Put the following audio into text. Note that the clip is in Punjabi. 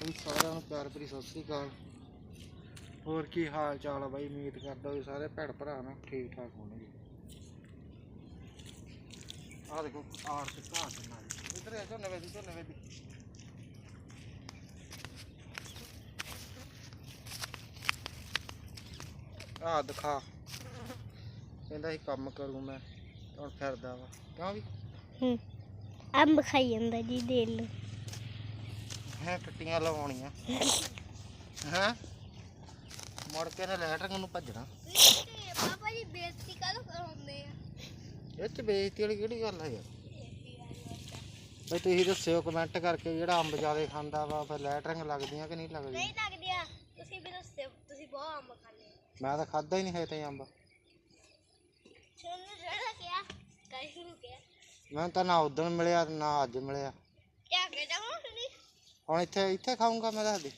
ਸਾਰਿਆਂ ਨੂੰ, ਪਿਆਰ ਭਰੀ ਸਤਿ ਸ੍ਰੀ ਅਕਾਲ। ਹੋਰ ਕੀ ਹਾਲ ਚਾਲ ਆ ਬਾਈ? ਉਮੀਦ ਕਰਦਾ ਵੀ ਸਾਰੇ ਭੈਣ ਭਰਾ ਨਾ ਠੀਕ ਠਾਕ ਹੋਣਗੇ। ਆਹ ਦੇਖੋ ਆੜ ਤੇ ਘਾਟ ਨਾਲ। ਇਧਰ ਆ ਝੋਨੇ ਵੇਦੀ ਝੋਨੇ ਵੇਦੀ ਆਹ ਦਿਖਾ। ਕਹਿੰਦਾ ਸੀ ਕੰਮ ਕਰੂ ਮੈਂ ਹੁਣ ਫਿਰਦਾ ਵਾ। ਕਿਉਂ ਵੀ? ਹੂੰ। ਅੰਬ ਖਾਈ ਜਾਂਦਾ ਜੀ ਦੇ ਲੋ ਹੈ ਟੱਟੀਆਂ ਲਵਾਉਣੀਆਂ। ਹਾਂ? ਮੁੜ ਕੇ ਨੇ ਲੈਟਰਿੰਗ ਨੂੰ ਭੱਜਣਾ। ਪਾਪਾ ਜੀ ਬੇਇੱਜ਼ਤੀ ਕਾਹਦੋਂ ਕਰਾਉਂਦੇ ਆ ਇਹ ਚ ਬੇਇੱਜ਼ਤੀ ਵਾਲੀ ਕਿਹੜੀ ਗੱਲ ਹੈ ਯਾਰ? ਬਈ ਤੁਸੀਂ ਦੱਸਿਓ ਕਮੈਂਟ ਕਰਕੇ ਜਿਹੜਾ ਅੰਬ ਜ਼ਿਆਦਾ ਖਾਂਦਾ ਵਾ ਫਿਰ ਲੈਟਰਿੰਗ ਲੱਗਦੀਆਂ ਕਿ ਨਹੀਂ ਲੱਗਦੀਆਂ? ਨਹੀਂ ਲੱਗਦੀ ਆ ਤੁਸੀਂ ਵੀ ਦੱਸਿਓ ਤੁਸੀਂ ਬਹੁਤ ਅੰਬ ਖਾਂਦੇ ਆ ਮੈਂ ਤਾਂ ਖਾਦਾ ਹੀ ਨਹੀਂ ਹੈ ਤੇ ਅੰਬ। ਤੁਹਾਨੂੰ ਜਿਹੜਾ ਕਿਹਾ ਕਾਇਸ ਨੂੰ ਕਿਹਾ। ਮੈਂ ਤਾਂ ਨਾ ਉਦੋਂ ਮਿਲਿਆ ਨਾ ਅੱਜ ਮਿਲਿਆ। ਕਿਆ ਕਹਿਦਾ ਹੁਣ ਹੁਣ ਇੱਥੇ ਇੱਥੇ ਖਾਊਂਗਾ ਮੈਂ ਦੱਸ ਦੇ